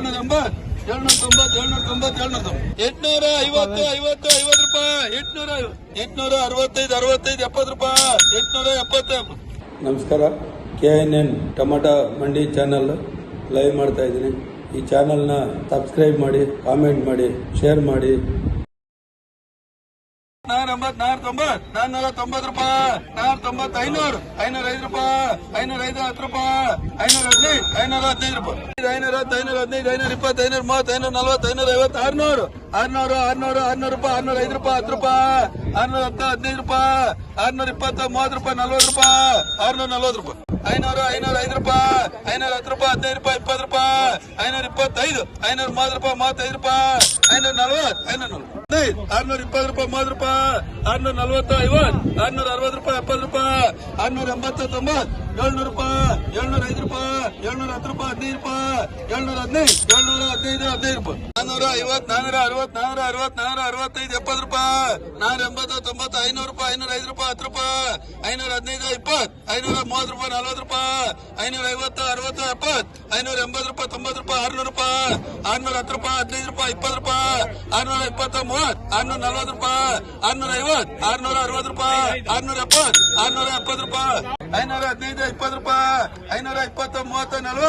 ಏಳ್ನೂರ ಎಂಬತ್, ಏಳ್ನೂರ ತೊಂಬತ್ತು ಏಳ್ನೂರ ಎಂಟ್ನೂರ ಐವತ್ತು ಐವತ್ತು ಐವತ್ತು ರೂಪಾಯಿ, ಎಂಟ್ನೂರ ಎಂಟ್ನೂರ ಅರವತ್ತೈದು ಅರವತ್ತೈದು, ಎಪ್ಪತ್ತು ರೂಪಾಯಿ, ಎಂಟ್ನೂರ ಎಪ್ಪತ್ತು. ನಮಸ್ಕಾರ. ಕೆ ಎನ್ ಎನ್ ಟೊಮಟೊ ಮಂಡಿ ಚಾನಲ್ ಲೈವ್ ಮಾಡ್ತಾ ಇದ್ದೀನಿ. ಈ ಚಾನಲ್ನ ಸಬ್ಸ್ಕ್ರೈಬ್ ಮಾಡಿ ಕಾಮೆಂಟ್ ಮಾಡಿ ಶೇರ್ ಮಾಡಿ. ಎಂಬತ್ ನಾರ್ ತೊಂಬತ್ ನಾನ್ನೂರ ತೊಂಬತ್ ರೂಪಾಯಿ ನಾರ್ ತೊಂಬತ್ ಐನೂರು, ಐನೂರ ಐದು ರೂಪಾಯಿ, ಐನೂರ ಐದು ಹತ್ತು ರೂಪಾಯಿ, ಐನೂರ ಹದಿನೈದು ಐನೂರ ಹದಿನೈದು ರೂಪಾಯಿ. ಐನೂರ ಹತ್ತು, ಐನೂರ ಹದಿನೈದು, ಐನೂರ ಇಪ್ಪತ್ತು, ಐನೂರ ಮೂವತ್ತು, ಐನೂರ ನಲ್ವತ್ತು, ಐನೂರ ಐವತ್ತು, ಆರ್ನೂರು ಆರ್ನೂರು ಆರ್ನೂರು ಆರ್ನೂರು ರೂಪಾಯಿ, ಆರ್ನೂರ ಐದು ರೂಪಾಯಿ, ಹತ್ತು ರೂಪಾಯಿ. ಆರ್ನೂರ ಹತ್ತು ಹದಿನೈದು ರೂಪಾಯಿ, ಆರ್ನೂರ ಇಪ್ಪತ್ತು, ಮೂವತ್ತು ರೂಪಾಯಿ, ನಲ್ವತ್ತು ರೂಪಾಯಿ, ಆರ್ನೂರ ನಲ್ವತ್ತು ರೂಪಾಯಿ. ಐನೂರು, ಐನೂರ ಐದು ರೂಪಾಯಿ, ಐನೂರ ಹತ್ತು ರೂಪಾಯಿ, ಹದಿನೈದು ರೂಪಾಯಿ, ಇಪ್ಪತ್ತು ರೂಪಾಯಿ, ಐನೂರ ಇಪ್ಪತ್ತೈದು, ಐನೂರ ಮೂವತ್ತು ರೂಪಾಯಿ, ಮೂವತ್ತೈದು ರೂಪಾಯಿ, ಐನೂರ ನಲ್ವತ್ತು ಐನೂರ ನಲ್ವತ್ತು. ಆರ್ನೂರ ಇಪ್ಪತ್ತು ರೂಪಾಯಿ, ಮೂವತ್ತು ರೂಪಾಯಿ, ಆರ್ನೂರ ನಲ್ವತ್ತು, ಐವತ್ತು, ಆರ್ನೂರ ಅರವತ್ತು ರೂಪಾಯಿ, ಎಪ್ಪತ್ತು ರೂಪಾಯಿ, ಆರ್ನೂರ ಎಂಬತ್ತು ತೊಂಬತ್ತು ಏಳ್ನೂರು ರೂಪಾಯಿ ಹತ್ತು ರೂಪಾಯಿ, ಹದಿನೈದು ರೂಪಾಯಿ, ಏಳ್ನೂರ, ಹದಿನೈದು ಏಳ್ನೂರ, ಹದಿನೈದು ಹದಿನೈದು ರೂಪಾಯಿ. ನಾನ್ನೂರ ಐವತ್ತು, ನಾನ್ನೂರ ಅರವತ್ತು ನಾನ್ನೂರ ಅರವತ್ತು, ನಾನ್ನೂರ ಅರವತ್ತೈದು, ಎಪ್ಪತ್ತು ರೂಪಾಯಿ. ನಾನ್ನೂರ ಎಂಬತ್ತು ತೊಂಬತ್ತು, ಐನೂರು ರೂಪಾಯಿ, ಐನೂರ ಐದು ರೂಪಾಯಿ, ಹತ್ತು ರೂಪಾಯಿ. ಐನೂರ ಹದಿನೈದು, ಇಪ್ಪತ್ತು. ಐನೂರ ಮೂವತ್ತು ರೂಪಾಯಿ, ನಲ್ವತ್ತು ರೂಪಾಯಿ. ಐನೂರ ಐವತ್ತು, ಅರವತ್ತು, ಎಪ್ಪತ್ತು. ಐನೂರ ಎಂಬತ್ತು ರೂಪಾಯಿ, ತೊಂಬತ್ತು ರೂಪಾಯಿ, ಆರ್ನೂರು ರೂಪಾಯಿ. ಆರ್ನೂರ ಹತ್ತು ರೂಪಾಯಿ, ಹದಿನೈದು ರೂಪಾಯಿ, ಇಪ್ಪತ್ತು ರೂಪಾಯಿ. ಆರ್ನೂರ ಇಪ್ಪತ್ತ, ಮೂವತ್ತು. ಆರ್ನೂರ ನಲ್ವತ್ತು ರೂಪಾಯಿ. ಆರ್ನೂರ ಐವತ್ತು. ಆರ್ನೂರ ಅರವತ್ತು ರೂಪಾಯಿ. ಆರ್ನೂರ ಎಪ್ಪತ್ತು. ಆರ್ನೂರ ಎಪ್ಪತ್ತು ರೂಪಾಯಿ. ಐನೂರ ಹದಿನೈದು, ಇಪ್ಪತ್ತು ರೂಪಾಯಿ. ಐನೂರ ಇಪ್ಪತ್ತು, ಮೂವತ್ತು, ನಲ್ವತ್ತು.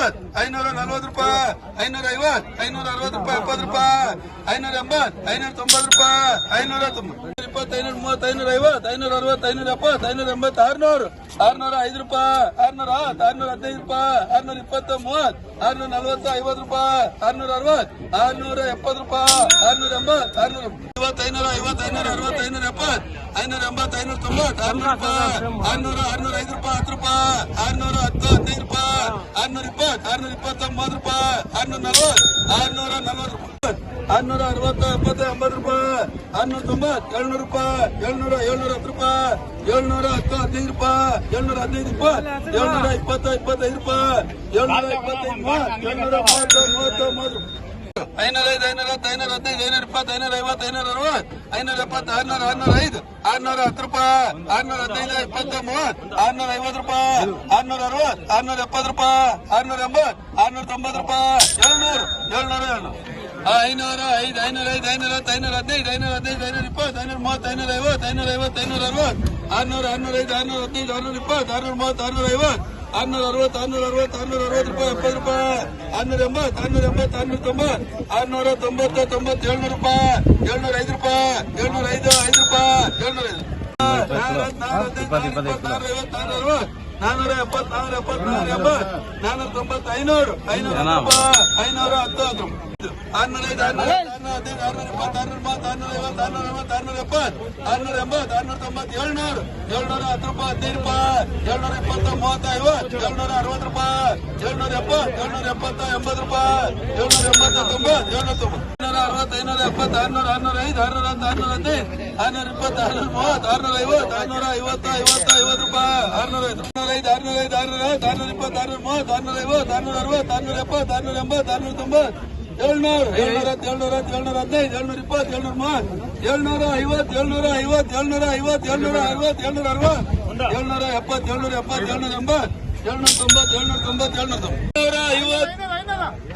ಐನೂರ ನಲ್ವತ್ತು ರೂಪಾಯಿ ಐನೂರ ಐವತ್ತು ಐನೂರ ಅರವತ್ತು ರೂಪಾಯಿ, ಎಪ್ಪತ್ತು ರೂಪಾಯಿ ಐನೂರ ಎಂಬತ್ತು ಐನೂರ ತೊಂಬತ್ತು ರೂಪಾಯಿ ಐನೂರ ಇಪ್ಪತ್ತು ಐನೂರ ಮೂವತ್ತು ಐನೂರ ಐವತ್ತು ಐನೂರ ಅರವತ್ತು ಐನೂರ ಎಪ್ಪತ್ತು ಐನೂರ ಎಂಬತ್ತು ಆರ್ನೂರು, ಆರ್ನೂರ ಐದು ರೂಪಾಯಿ, ಆರ್ನೂರ ಹತ್ತು, ಆರ್ನೂರ ಹದಿನೈದು ರೂಪಾಯಿ, ಆರ್ನೂರ ಇಪ್ಪತ್ತು, ಮೂವತ್ತು, ಆರ್ನೂರ ನಲ್ವತ್ತು, ಐವತ್ತು ರೂಪಾಯಿ, ಆರ್ನೂರ ಅರವತ್ತು, ಆರ್ನೂರ ಎಪ್ಪತ್ತು ರೂಪಾಯಿ, ಆರ್ನೂರ ಎಂಬತ್ತು, ಆರ್ನೂರ ಇವತ್ತು ಐವತ್ತೈನೂರ ಅರವತ್ತೈನೂರ ಎಪ್ಪತ್ತು ಐನೂರ ಎಂಬತ್ತು ಐನೂರ ತೊಂಬತ್ತು ಆರ್ನೂರ ರೂಪಾಯಿ. ಆರ್ನೂರ ಆರ್ನೂರ ಐದು ರೂಪಾಯಿ ಹತ್ತು ರೂಪಾಯಿ. ಆರ್ನೂರ ಹತ್ತು ಹದಿನೈದು ರೂಪಾಯಿ ಆರ್ನೂರ ಇಪ್ಪತ್ತು ಆರ್ನೂರ ಇಪ್ಪತ್ತೊಂಬತ್ತು ರೂಪಾಯಿ. ಆರ್ನೂರ ನಲ್ವತ್ತು ಆರ್ನೂರ ನಲ್ವತ್ತು ರೂಪಾಯಿ. ಆರ್ನೂರ ಅರವತ್ತು ಎಪ್ಪತ್ತು ಎಂಬತ್ತು ರೂಪಾಯಿ. ಆರ್ನೂರ ತೊಂಬತ್ತು ಏಳ್ನೂರು ರೂಪಾಯಿ. ಏಳ್ನೂರ ಏಳ್ನೂರ ಹತ್ತು ರೂಪಾಯಿ. ಏಳ್ನೂರ ಹತ್ತು ಹದಿನೈದು ರೂಪಾಯಿ. ಏಳ್ನೂರ ಹದಿನೈದು ರೂಪಾಯಿ. ಏಳ್ನೂರ ಇಪ್ಪತ್ತು ಇಪ್ಪತ್ತೈದು ರೂಪಾಯಿ. ಏಳ್ನೂರ ಇಪ್ಪತ್ತೈದು ಮೂವತ್ತು ಏಳ್ನೂರ ಮೂವತ್ತು ಮೂವತ್ತು ಮೂವತ್ತು ರೂಪಾಯಿ. ಐನೂರ ಐದು, ಐನೂರ ಹತ್ತು, ಐನೂರ ಹದಿನೈದು, ಐನೂರ ಇಪ್ಪತ್ತು, ಐನೂರ ಐವತ್ತು, ಐನೂರ ಅರವತ್ತು, ಐನೂರ ಎಪ್ಪತ್ತು, ಆರ್ನೂರ ಆರ್ನೂರ ಐದು, ಆರ್ನೂರ ಹತ್ತು ರೂಪಾಯಿ, ಆರ್ನೂರ ಹದಿನೈದು, ಇಪ್ಪತ್ತು, ಮೂವತ್ತು, ಆರ್ನೂರ ಐವತ್ತು ರೂಪಾಯಿ, ಆರ್ನೂರ ಅರವತ್ತು, ಆರ್ನೂರ ಎಪ್ಪತ್ತು ರೂಪಾಯಿ, ಆರ್ನೂರ ಎಂಬತ್ತು, ಆರ್ನೂರ ತೊಂಬತ್ತು ರೂಪಾಯಿ, ಏಳ್ನೂರು, ಏಳ್ನೂರ ಐನೂರ ಐದು ಐನೂರ ಐದು, ಐನೂರ ಹತ್ತು, ಐನೂರ ಹದಿನೈದು ಐನೂರ ಹದಿನೈದು, ಐನೂರ ಇಪ್ಪತ್ತು, ಐನೂರ ಮೂವತ್ತು, ಐನೂರ ಐವತ್ತು ಐನೂರ ಐವತ್ತು, ಐನೂರ ಅರವತ್ತು, ಆರ್ನೂರ ಆರ್ನೂರ ಐದು, ಆರ್ನೂರ ಹದಿನೈದು, ಆರ್ನೂರ ಇಪ್ಪತ್ತು, ಆರ್ನೂರ ಮೂವತ್ತು, ಆರ್ನೂರ ಐವತ್ತು ಆರ್ನೂರ ಅರವತ್ತು ಆರ್ನೂರ ಅರವತ್ತು ಆರ್ನೂರ ಅರವತ್ತು ರೂಪಾಯಿ ಎಪ್ಪತ್ತು ರೂಪಾಯಿ ಆರ್ನೂರ ಎಂಬತ್ತು ಆರ್ನೂರ ಎಂಬತ್ತು ಆರ್ನೂರ ತೊಂಬತ್ತು ಆರ್ನೂರ ತೊಂಬತ್ತು ತೊಂಬತ್ತು ಏಳ್ನೂರು ರೂಪಾಯಿ ಏಳ್ನೂರ ಐದು ರೂಪಾಯಿ ಏಳ್ನೂರ ಐದು ಐದು ರೂಪಾಯಿ ಏಳ್ನೂರ ಐದು ನಾನೂರ ಎಪ್ಪತ್ ನಾನೂರ ಎಪ್ಪತ್ ನಾನೂರ ಎಂಬತ್ತು ನಾನೂರ ತೊಂಬತ್ ಐನೂರು ಐನೂರ ಐನೂರ ಹತ್ತು ಹತ್ತು ಆರ್ನೂರ ಐದು ಆರ್ನೂರ ಆರ್ನೂರ ಹದಿನೈದು ಆರ್ನೂರ ಇಪ್ಪತ್ತು ಆರ್ನೂರ ಮೂವತ್ತು ಆರ್ನೂರ ಐವತ್ತು ಆರ್ನೂರ ಎಂಬತ್ತು ಆರ್ನೂರ ಎಪ್ಪತ್ತು ಆರ್ನೂರ ಎಂಬತ್ತು ಆರ್ನೂರ ತೊಂಬತ್ತು ಏಳ್ನೂರು ಏಳ್ನೂರ ಹತ್ತು ರೂಪಾಯಿ ಹದಿನೈದು ರೂಪಾಯಿ ಏಳ್ನೂರ ಇಪ್ಪತ್ತು ಮೂವತ್ತು ಐವತ್ತು ಏಳ್ನೂರ ಅರವತ್ತು ರೂಪಾಯಿ ಏಳ್ನೂರ ಎಪ್ಪತ್ತು ಏಳ್ನೂರ ಎಪ್ಪತ್ತು ಎಂಬತ್ತು ರೂಪಾಯಿ ಏಳ್ನೂರ ಎಂಬತ್ತು ತೊಂಬತ್ತು ಏಳ್ನೂರ ತೊಂಬತ್ತು ಐನೂರ ಅರವತ್ತು ಐನೂರ ಎಪ್ಪತ್ತು ಆರ್ನೂರ ಆರ್ನೂರ ಐದು ಆರ್ನೂರ ಹತ್ತು ಆರ್ನೂರ ಹದಿನೈದು ಆರ್ನೂರ ಇಪ್ಪತ್ತು ಆರ್ನೂರ ಮೂವತ್ತು ಆರ್ನೂರ ಐವತ್ತು ಆರ್ನೂರ ಐವತ್ತು ಐವತ್ತು ಐವತ್ತು ರೂಪಾಯಿ. ಆರ್ನೂರ ಐದು ಆರ್ನೂರ ಐದು ಆರ್ನೂರ ಐದು ಆರ್ನೂರ ಹತ್ತು ಆರ್ನೂರ ಇಪ್ಪತ್ತು ಆರ್ನೂರ ಮೂವತ್ತು ಆರ್ನೂರ ಐವತ್ತು ಆರ್ನೂರ ಅರವತ್ತು ಆರ್ನೂರ ಎಪ್ಪತ್ತು ಆರ್ನೂರ ಎಂಬತ್ತು ಆರ್ನೂರ ತೊಂಬತ್ತು ಏಳ್ನೂರು ಏಳ್ನೂರ ಏಳ್ನೂರ ಏಳ್ನೂರ ಹದಿನೈದು ಏಳ್ನೂರ ಇಪ್ಪತ್ತು ಏಳ್ನೂರ ಮೂವತ್ತು ಏಳ್ನೂರ ಐವತ್ತು ಏಳ್ನೂರ ಐವತ್ತು ಏಳ್ನೂರ ಐವತ್ತು ಏಳ್ನೂರ ಅರವತ್ತು ಏಳ್ನೂರ ಅರವತ್ತು ಏಳ್ನೂರ ಎಪ್ಪತ್ತು ಏಳ್ನೂರ ಎಪ್ಪತ್ತು ಏಳ್ನೂರ ಎಂಬತ್ತು ಏಳ್ನೂರ ತೊಂಬತ್ತು ಏಳ್ನೂರ ಐವತ್ತು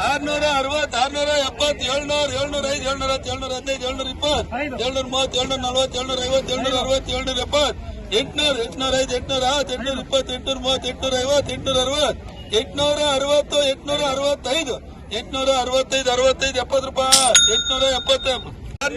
ಆರ್ನೂರ ಅರವತ್ತು ಆರ್ನೂರ ಎಪ್ಪತ್ತು ಏಳ್ನೂರ ಏಳ್ನೂರ ಐದು ಏಳ್ನೂರ ಹತ್ತು ಏಳ್ನೂರ ಹದಿನೈದು ಏಳ್ನೂರ ಇಪ್ಪತ್ತು ಏಳ್ನೂರ ಮೂವತ್ತು ಏಳ್ನೂರ ನಲ್ವತ್ತು ಏಳ್ನೂರ ಐವತ್ತು ಏಳ್ನೂರ ಅರವತ್ತು ಏಳ್ನೂರ ಎಪ್ಪತ್ತು ಎಂಟ್ನೂರ ಎಂಟ್ನೂರ ಐದು ಎಂಟ್ನೂರ ಹತ್ತು ಎಂಟ್ನೂರ ಇಪ್ಪತ್ತು ಎಂಟ್ನೂರ ಮೂವತ್ತು ಎಂಟ್ನೂರ ಐವತ್ತು ಎಂಟ್ನೂರ ಅರವತ್ತು ಎಂಟ್ನೂರ ಅರವತ್ತು ಎಂಟ್ನೂರ ಅರವತ್ತೈದು ಎಂಟ್ನೂರ ಅರವತ್ತೈದು ಅರವತ್ತೈದು ಎಪ್ಪತ್ತು ರೂಪಾಯಿ ಎಂಟ್ನೂರ ಎಪ್ಪತ್ತ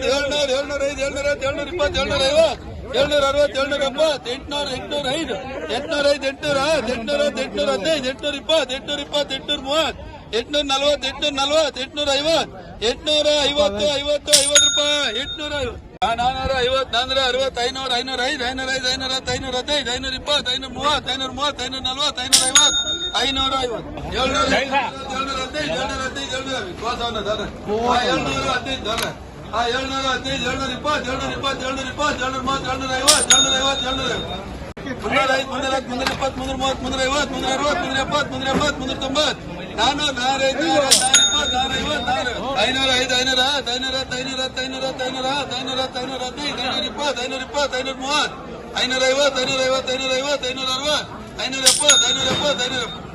ಏಳ್ನೂರ ಏಳ್ನೂರ ಐದು ಏಳ್ನೂರ ಹತ್ತು ಏಳ್ನೂರ ಇಪ್ಪತ್ತು ಏಳ್ನೂರ ಐವತ್ತು ಏಳ್ನೂರ ಅರವತ್ತು, ಏಳ್ನೂರ ಎಪ್ಪತ್ತು ಎಂಟ್ನೂರ ಎಂಟ್ನೂರ ಐದು ಎಂಟ್ನೂರ ಐದು, ಎಂಟ್ನೂರ ಎಂಟ್ನೂರ ಎಂಟ್ನೂರ ಹದಿನೈದು, ಎಂಟ್ನೂರ ಇಪ್ಪತ್ತು ಎಂಟ್ನೂರ ಇಪ್ಪತ್ತು, ಎಂಟ್ನೂರ ಮೂವತ್ತು, ಎಂಟ್ನೂರ ನಲ್ವತ್ತು ಎಂಟ್ನೂರ ನಲ್ವತ್ತು, ಎಂಟ್ನೂರ ಐವತ್ತು ಎಂಟ್ನೂರ ಐವತ್ತು ಐವತ್ತು ಐವತ್ತು ರೂಪಾಯಿ, ಎಂಟ್ನೂರ ನಾನೂರ ಐವತ್ತು, ನಾನೂರ ಅರವತ್ತು, ಐನೂರ ಐನೂರ ಐದು ಐನೂರ ಐದು, ಐನೂರ ಹತ್ತು, ಐನೂರ ಹದಿನೈದು, ಐನೂರ ಇಪ್ಪತ್ತು, ಐನೂರ ಮೂವತ್ತು ಐನೂರ ಮೂವತ್ತು, ಐನೂರ ನಲ್ವತ್ತು, ಐನೂರ ಐವತ್ತು ಐನೂರ ಐವತ್ತು. ಏಳ್ನೂರ ಏಳ್ನೂರ ಹದಿನೈದು ಏಳ್ನೂರ ಹದಿನೈದು, ಏಳ್ನೂರ ಏಳ್ನೂರ ಹದಿನೈದು ಆ ಏಳ್ನೂರ ಹದಿನೈದು ಏಳ್ನೂರ ಇಪ್ಪತ್ತು ಏಳ್ನೂರ ಇಪ್ಪತ್ತು ಏಳ್ನೂರ ಇಪ್ಪತ್ತು ಏಳ್ನೂರ ಮೂವತ್ತು ಏಳ್ನೂರ ಐವತ್ತು ಏಳ್ನೂರ ಐವತ್ತು ಏಳ್ನೂರ ಮುನ್ನೂರ ಐದು ಮುನ್ನೂರ ಹತ್ತು ಮುನ್ನೂರ ಇಪ್ಪತ್ತು ಮುನ್ನೂರ ಮೂವತ್ತು ಮುನ್ನೂರ ಐವತ್ತು ಮುನ್ನೂರ ಅರವತ್ತು ಮುನ್ನೂರ ಎಪ್ಪತ್ತು ಮುನ್ನೂರ ಎಂಬತ್ತು ಮುನ್ನೂರ ತೊಂಬತ್ತು ನಾನು ನಾರೈದು ನಾರ ಇಪ್ಪತ್ತು ನಾರ ಇಪ್ಪತ್ತು ನಾರು ಐನೂರ ಐದು ಐನೂರ ಹತ್ತು ಐನೂರ ಹತ್ತು ಐನೂರ ಹತ್ತು ಐನೂರ ಹತ್ತು ಐನೂರ ಹತ್ತು ಐನೂರ ಹತ್ತು ಐನೂರ ಹದಿನೈದು ಐನೂರ ಇಪ್ಪತ್ತು ಐನೂರ ಇಪ್ಪತ್ತು ಐನೂರ ಮೂವತ್ತು ಐನೂರ ಐವತ್ತು ಐನೂರ ಐವತ್ತು ಐನೂರ ಐವತ್ತು ಐನೂರ ಅರವತ್ತು ಐನೂರ ಎಪ್ಪತ್ತು ಐನೂರ ಎಪ್ಪತ್ತು ಐನೂರ ಎಪ್ಪತ್ತು